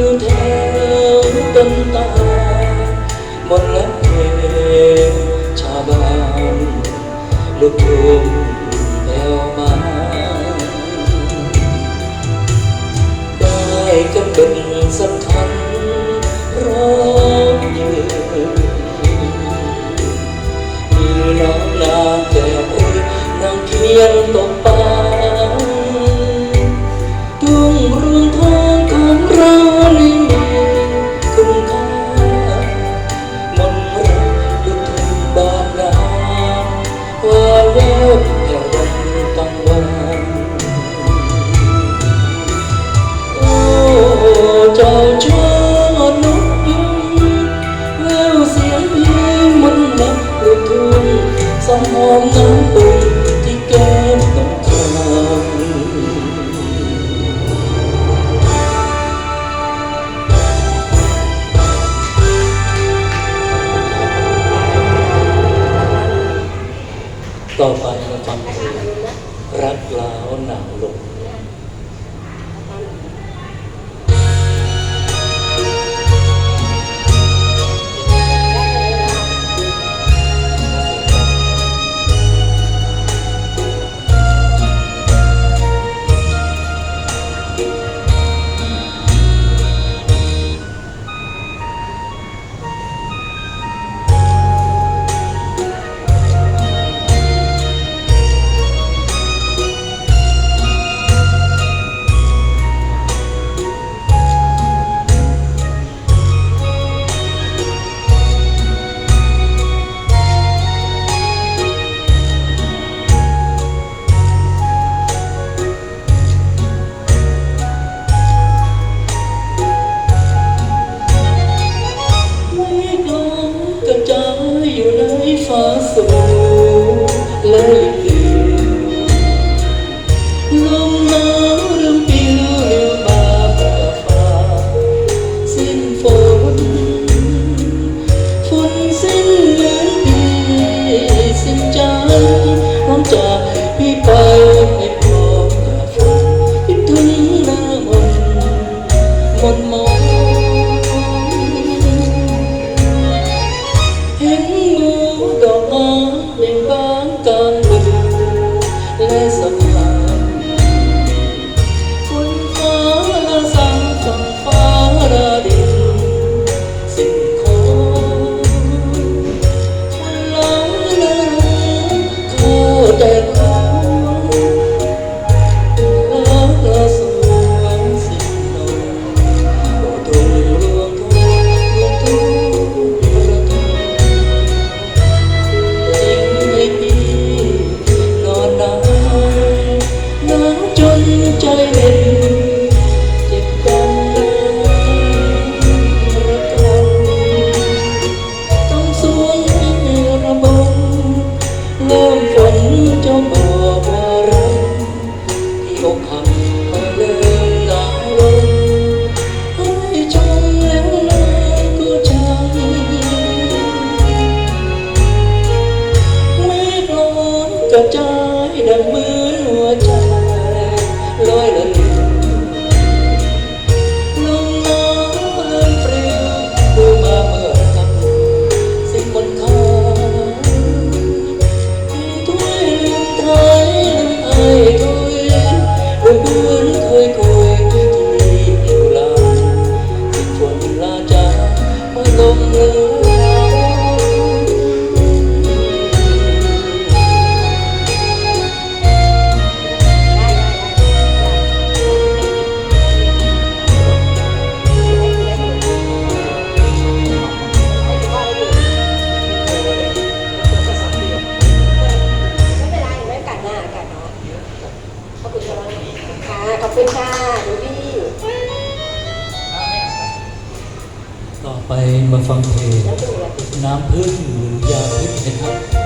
วแถวต้นตาหมดแล้วเพลงชาวบ้านลูกทุ่งแผ่วมาได้กำเป็นสำคัญ 让我能 there's ค่ะดูบี้ต่อไปมาฟังเพลงน้ำพึ่งหรือยาพึ่งนะครับ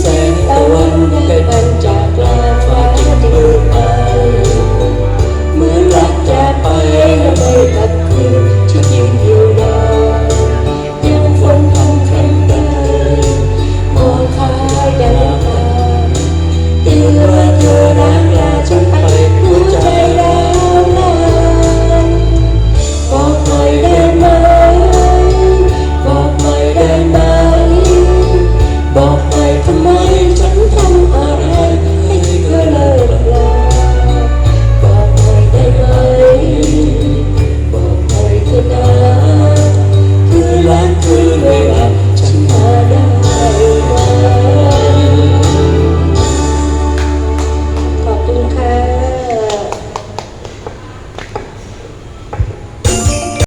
แสงตะวันเป็น